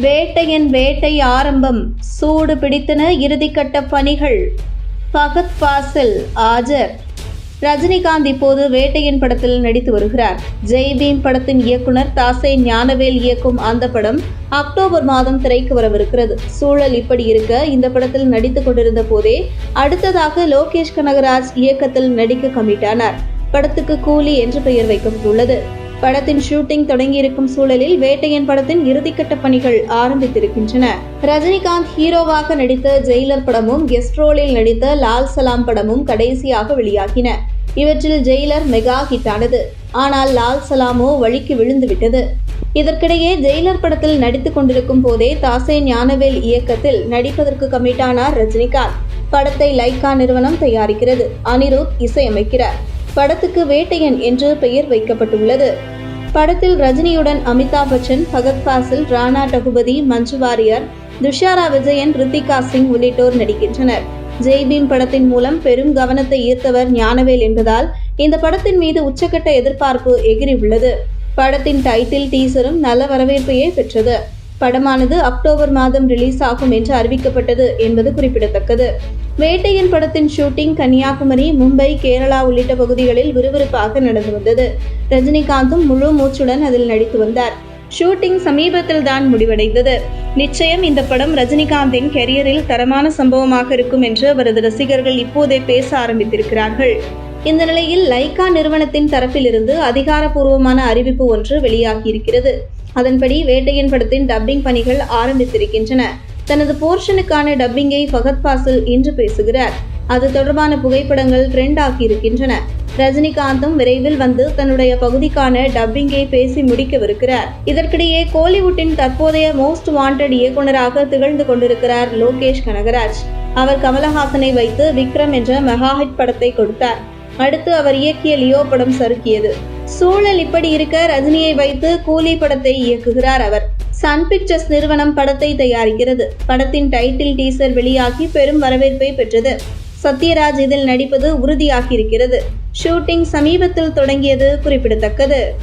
வேட்டையன் வேட்டை ஆரம்பம் சூடு பிடித்தன இறுதிக்கட்ட பணிகள். ஃபகத் பாசில் ஆஜர். ரஜினிகாந்த் இப்போது வேட்டையன் படத்தில் நடித்து வருகிறார். ஜெய் பீம் படத்தின் இயக்குனர் தாசை ஞானவேல் இயக்கும் அந்த படம் அக்டோபர் மாதம் திரைக்கு வரவிருக்கிறது. சூழல் இப்படி இருக்க இந்த படத்தில் நடித்துக் கொண்டிருந்த போதே அடுத்ததாக லோகேஷ் கனகராஜ் இயக்கத்தில் நடிக்க கமிட்டானார். படத்துக்கு கூலி என்று பெயர் வைக்கப்பட்டுள்ளது. படத்தின் ஷூட்டிங் தொடங்கியிருக்கும் சூழலில் வேட்டையன் படத்தின் இறுதிக்கட்ட பணிகள் ஆரம்பித்திருக்கின்றன. ரஜினிகாந்த் ஹீரோவாக நடித்த ஜெயிலர் படமும் கெஸ்ட் ரோலில் நடித்த லால் சலாம் படமும் கடைசியாக வெளியாகின. இவற்றில் ஜெயிலர் மெகா ஹிட் ஆனது ஆனால் லால் சலாமோ வழிக்கு விழுந்து விட்டது இதற்கிடையே ஜெயிலர் படத்தில் நடித்துக் கொண்டிருக்கும் போதே தாசே ஞானவேல் இயக்கத்தில் நடிப்பதற்கு கமிட்டானார் ரஜினிகாந்த். படத்தை லைக்கா நிறுவனம் தயாரிக்கிறது. அனிருத் இசையமைக்கிறார். படத்துக்கு வேட்டையன் என்று பெயர் வைக்கப்பட்டுள்ளது. படத்தில் ரஜினியுடன் அமிதாப் பச்சன் பகத் பாசில் ராணா டகுபதி மஞ்சு வாரியர் துஷாரா விஜயன் ரித்திகா சிங் உள்ளிட்டோர் நடிக்கின்றனர். ஜெய்பீம் படத்தின் மூலம் பெரும் கவனத்தை ஈர்த்தவர் ஞானவேல் என்பதால் இந்த படத்தின் மீது உச்சக்கட்ட எதிர்பார்ப்பு எகிரி உள்ளது படத்தின் டைட்டில் டீசரும் நல்ல வரவேற்பையே பெற்றது. படமானது அக்டோபர் மாதம் ரிலீஸ் ஆகும் என்று அறிவிக்கப்பட்டது என்பது குறிப்பிடத்தக்கது. வேட்டையன் படத்தின் ஷூட்டிங் கன்னியாகுமரி மும்பை கேரளா உள்ளிட்ட பகுதிகளில் விறுவிறுப்பாக நடந்து வந்தது. ரஜினிகாந்தும் முழு மூச்சுடன் அதில் நடித்து வந்தார். ஷூட்டிங் சமீபத்தில் தான் முடிவடைந்தது. நிச்சயம் இந்த படம் ரஜினிகாந்தின் கெரியரில் தரமான சம்பவமாக இருக்கும் என்று அவரது ரசிகர்கள் இப்போதே பேச ஆரம்பித்திருக்கிறார்கள். இந்த நிலையில் லைகா நிறுவனத்தின் தரப்பிலிருந்து அதிகாரப்பூர்வமான அறிவிப்பு ஒன்று வெளியாகியிருக்கிறது. அதன்படி வேட்டையன் படத்தின் டப்பிங் பணிகள் ஆரம்பித்திருக்கின்றன. தனது போர்ஷனுக்கான டப்பிங்கை ஃபகத் பாசில் இன்று பேசுகிறார். அது தொடர்பான புகைப்படங்கள் ட்ரெண்ட் ஆகியிருக்கின்றன. ரஜினிகாந்தும் விரைவில் வந்து தன்னுடைய பகுதிக்கான டப்பிங்கை பேசி முடிக்கவிருக்கிறார். இதற்கிடையே கோலிவுட்டின் தற்போதைய மோஸ்ட் வாண்டட் இயக்குனராக திகழ்ந்து கொண்டிருக்கிறார் லோகேஷ் கனகராஜ். அவர் கமலஹாசனை வைத்து விக்ரம் என்ற மெகா ஹிட் படத்தை கொடுத்தார். அடுத்து அவர் இயக்கிய லியோ படம் சறுக்கியது. சூழல் இப்படி இருக்க ரஜினியை வைத்து கூலி படத்தை இயக்குகிறார் அவர். சன் பிக்சர்ஸ் நிறுவனம் படத்தை தயாரிக்கிறது. படத்தின் டைட்டில் டீசர் வெளியாகி பெரும் வரவேற்பை பெற்றது. சத்யராஜ் இதில் நடிப்பது உறுதியாகியிருக்கிறது. ஷூட்டிங் சமீபத்தில் தொடங்கியது குறிப்பிடத்தக்கது.